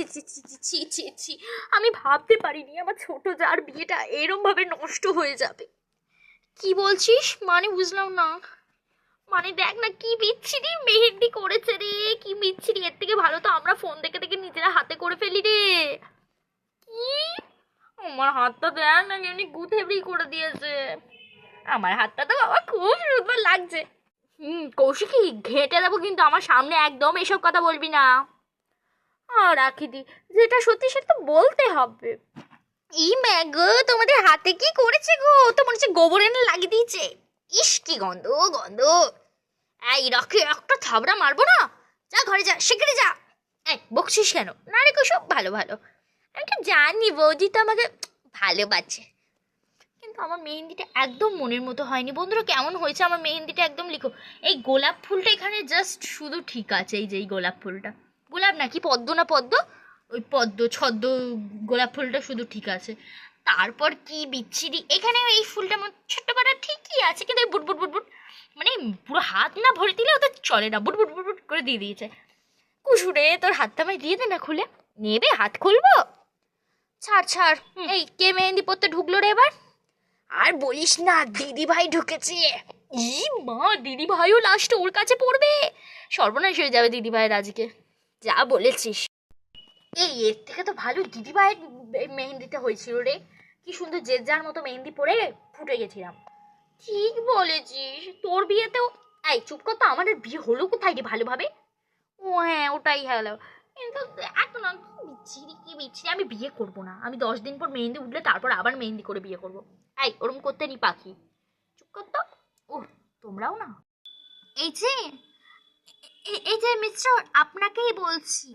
ছি ছি ছি ছি ছি ছি ছি। আমি ভাবতে পারিনি আমার ছোট যার বিয়েটা এরমভাবে নষ্ট হয়ে যাবে। কি বলছিস? মানে বুঝলাম না। মানে দেখ না কি বিচ্ছিরি মেহেন্দি করেছে রে, কি বিচ্ছিরি। এর থেকে ভালো তো আমরা ফোন দেখে দেখে নিজেরা হাতে করে ফেলি রে। কি? আমার হাতটা দেখ না কেমনি গুথেবড়ি করে দিয়েছে। আমার হাতটা তো বাবা খুব সুন্দর লাগছে। হুম, কৌশিকি, ঘেঁটে দেবো কিন্তু আমার সামনে একদম এসব কথা বলবি না। আর রাখি দি যেটা সত্যি সেটা তো বলতে হবে। ই ম্যাগো তোমাদের হাতে কি করেছে গো? তো মনে হচ্ছে গোবর এনে লাগিয়ে দিয়েছে। ইস, কি গন্ধ গন্ধ। এই, রকে, একটা থাবড়া মারবো না? যা, ঘরে যা শিগগিরি যা। এই, বকছিস কেন? না রে কুসব ভালো ভালো। আমি তো জানি, বৌদি তো আমাকে ভালোবাসে। কিন্তু আমার মেহেন্দিটা একদম মনের মতো হয়নি। বন্ধুরা, কেমন হয়েছে আমার মেহেন্দিটা একদম লিখো। এই গোলাপ ফুলটা এখানে জাস্ট শুধু ঠিক আছে, এই যে এই গোলাপ ফুলটা। গোলাপ নাকি পদ্ম না পদ্ম? ওই পদ্ম ছদ্ম গোলাপ ফুলটা শুধু ঠিক আছে। তারপর কি বিচ্ছিরি? এখানে এই ফুলটা ছোট্ট করা ঠিকই আছে কিন্তু বুট বুট বুট বুট মানে পুরো হাত না ভরে দিলে ওদের চলে না। বুট বুট বুট বুট করে দিয়ে দিয়েছে। কুসুরে তোর হাতটা আমায় দিয়ে দে না খুলে। নেবে হাত খুলবো? ছাড় ছাড় এই কে মেহেন্দি পড়তে ঢুকলো রে এবার? আর বলিস না দিদি ভাই ঢুকেছে। ই মা দিদি ভাইও লাস্টে ওর কাছে পড়বে। সর্বনাশ হয়ে যাবে দিদি ভাইয়ের আজকে। যা বলেছিস। এই, এর থেকে তো ভালো দিদি ভাইয়ের মেহেন্দিতে হয়েছিল রে। কি সুন্দর যে যার মতো মেহেন্দি পরে ফুটে গেছিলাম। ঠিক বলেছিস, তোর বিয়েতেও এই, চুপ কর তো, আমাদের বিয়ে হলো কোথায় রে ভালোভাবে? ও হ্যাঁ ওটাই হলো। কিন্তু এত না বিচ্ছিরি, কি বিচ্ছিরি, আমি বিয়ে করব না। আমি দশ দিন পর মেহেন্দি উঠলে তারপর আবার মেহেন্দি করে বিয়ে করব। এই, ওরম করতে নি পাখি। চুপ কর তো। ও তোমরাও না। এই যে এই যে মিত্র আপনাকেই বলছি।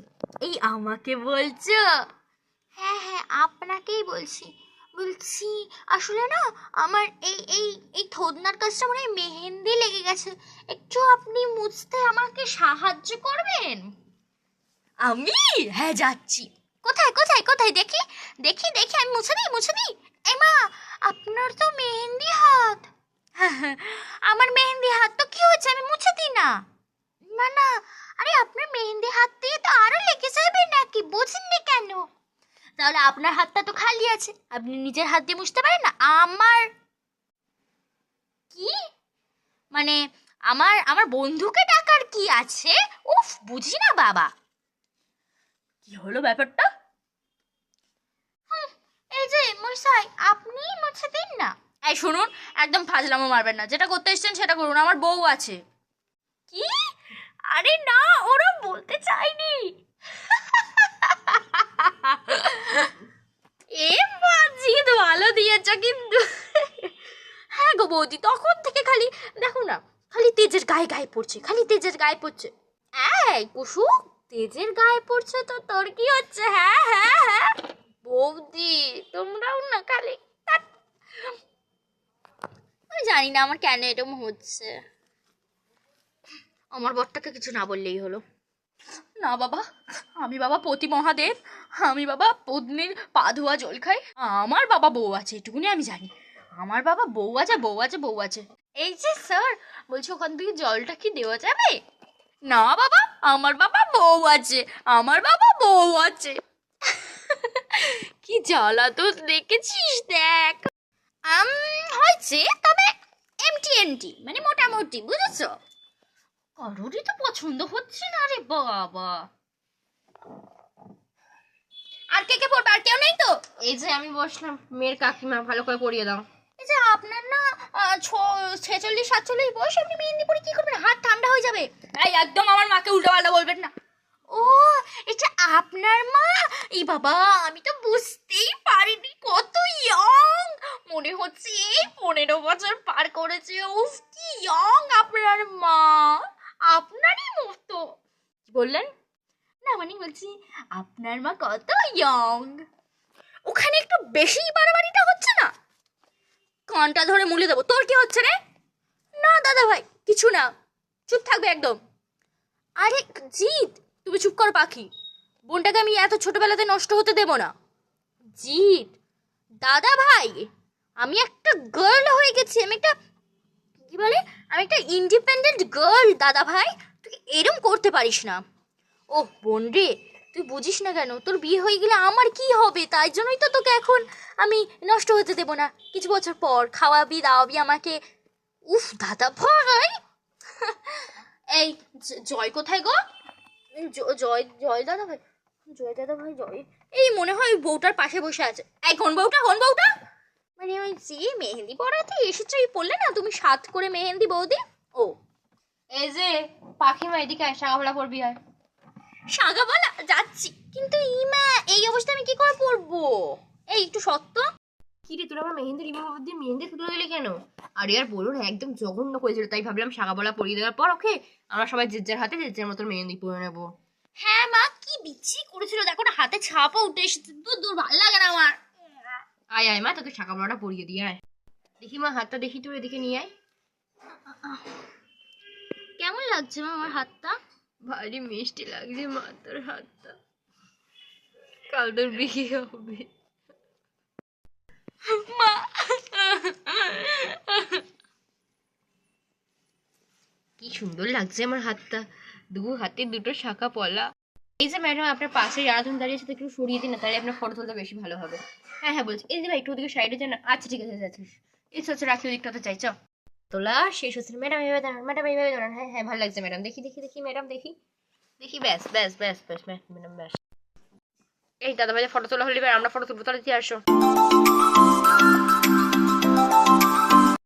এই আমাকে বলছো? হ্যাঁ হ্যাঁ আপনাকেই বলছি। বলছি আসলে না আমার এই এই এই থোদনার কাজটা মনে হয় মেহেন্দি লেগে গেছে। একটু আপনি মুছতে আমাকে সাহায্য করবেন? আমি? হ্যাঁ যাচ্ছি। কোথায় কোথায় কোথায়? দেখি দেখি দেখি আমি মুছে দিই মুছে দিই। এই মা আপনার তো মেহেন্দি হাত। আমার মেহেন্দি হাত তো কি হচ্ছে আমি মুছে দিই না। না না। আরে, আপনার মেহেন্দি হাত দিয়ে তো আরও লেগে যাবে নাকি? কেন? তাহলে আপনার হাতটা তো খালি আছে। আপনি নিজের হাত দিয়ে মুছতে পারেন না? আমার কি? মানে আমার আমার বন্ধুকে ডাকার কি আছে? উফ, বুঝি না বাবা। কি হলো ব্যাপারটা? এই যে, মশাই, আপনি মুছে দিন না। এই শুনুন, একদম ফাজলামো মারবেন না। যেটা করতে এসেছেন সেটা করুন। আমার বউ আছে। কি? আরে না, ওরা বলতে চাইনি এ জিদ ভালো দিয়েছ কিন্তু। হ্যাঁ গো বৌদি, তখন থেকে খালি, দেখো না, খালি তেজের গায়ে গায়ে পড়ছে, খালি তেজের গায়ে পড়ছে। এই কুসু তেজের গায়ে পড়ছে তো তোর কি হচ্ছে? হ্যাঁ হ্যাঁ হ্যাঁ। বৌদি, তোমরাও না খালি আমি জানি না আমার কেন এরকম হচ্ছে। আমার বরটাকে কিছু না বললেই হলো। না বাবা, আমি বাবা পতি মহাদেব, আমি বাবা পদ্মির পা ধোয়া জল খাই, আমার বাবা বউ আছে, এটুকুনি আমি জানি। আমার বাবা বউ আছে বউ আছে বউ আছে। এই যে স্যার, বলছি ওখান থেকে জলটা কি দেওয়া যাবে? না বাবা, আমার বাবা বউ আছে, আমার বাবা বউ আছে। কি জ্বালা তো দেখেছিস, দেখ। হয়েছে, তবে এমটি এমটি মানে মোটামুটি, বুঝেছ? কারোরই তো পছন্দ হচ্ছে না রে বাবা। আর কে কে পড়বে? আর কেউ নেই তো? এই যে আমি বসলাম। মেয়ের কাকিমা ভালো করে পরিয়ে দাও। এই যে আপনার না ছেচল্লিশ সাতচল্লিশ বয়স আপনি মেহেন্দি পরে কি করবেন? হাত ঠান্ডা হয়ে যাবে। এই একদম আমার মাকে উল্টো পাল্টা বলবেন না। ও এটা আপনার মা? এই বাবা আমি তো বুঝতেই পারিনি কত ইয়ং মনে হচ্ছে এই পনেরো বছর পার করেছে। উফ কি ইয়ং আপনার মা। আপনারই মতো বললেন? না মানে বলছি, আপনার মা কত ইয়ং ওখানে একটু বেশি বাড়াবাড়িটা হচ্ছে না? কানটা ধরে মুলে দেবো। তোর কি হচ্ছে রে? না, দাদা ভাই, কিছু না। চুপ থাকবে একদম। আরে, জিৎ, তুমি চুপ করো, পাখি। বোনটাকে আমি এত ছোটবেলাতে নষ্ট হতে দেব না। জিৎ, দাদা ভাই, আমি একটা গার্ল হয়ে গেছি। আমি একটা কি বলে? আমি একটা ইন্ডিপেন্ডেন্ট গার্ল দাদা ভাই। তুই এরম করতে পারিস না। ও বোন রে তুই বুঝিস না কেন? তোর বিয়ে হয়ে গেলে আমার কি হবে? তাই জন্যই তো তোকে এখন আমি নষ্ট হতে দেবো না। কিছু বছর পর খাওয়াবি, দাওয়াবি আমাকে। উফ, দাদা ভাই! এই জয় কোথায় গো? জয় জয় দাদা ভাই। জয় দাদা ভাই, জয়। এই মনে হয় বউটার পাশে বসে আছে। এই, কোন বউটা? কোন বউটা? মানে ওই যে মেহেন্দি পড়াতে এসেছ এই পড়লে না তুমি সাত করে মেহেন্দি বৌদি। ও এই যে পাখিমা এদিকে আয় শাখাফলা পড়বি আয়। সাগা বলা যাচ্ছি। কিন্তু ইমা এই অবস্থায় আমি কি করে পড়ব এই একটু সত্য। কি রে তোর আমার মেহেন্দি রিমুভ দিয়ে মেহেন্দি তুলে দিলি কেন? আরে আর বলুন একদম জঘন্য করেছিল তাই ভাবলাম শাখাবলা পরিয়ে দেওয়ার পর ওকে আমরা সবাই যে যার হাতে যে যার মতো মেহেন্দি পরে নেব। হ্যাঁ মা কি বিচ্ছি করেছিল। দেখো না হাতে ছাপও উঠে এসেছে। দূর দূর ভালো লাগে না আমার। আয় আয় মা তোকে শাখাবলাটা পরিয়ে দিয়ে আয়। দেখি মা হাতটা দেখি তোর এদিকে নিয়ে আয়। কেমন লাগছে মা আমার হাতটা? ভারী মিষ্টি লাগছে মা তোর হাতটা। কাল তোর বিয়ে হবে। মা! কি সুন্দর লাগছে আমার হাতটা। দু হাতে দুটো শাখা পলা। এই যে ম্যাডাম আপনার পাশে যারা দাঁড়িয়ে সাথে একটু সরিয়ে দিন না, তাহলে আপনার ফটো তুলতে বেশি ভালো হবে। হ্যাঁ হ্যাঁ বলছি। এই যে ভাই, একটু ওদিকে সাইডে যান আচ্ছা ঠিক আছে যাচ্ছিস এই হচ্ছে রাখি ওদিকটাতে চাই চ তোলা, শেষ হচ্ছে ম্যাডাম এইভাবে দাঁড়ান ম্যাডাম এইভাবে দাঁড়ান। হ্যাঁ হ্যাঁ ভালো লাগছে ম্যাডাম দেখি দেখি দেখি ম্যাডাম দেখি। দেখি, ব্যাস ব্যাস ব্যাস ব্যাস ম্যাডাম ব্যাস। এই দাদা ভাই ফটো তোলা হলে, এবার আমরা ফটো তুলবো। তাহলে দিয়ে আসো।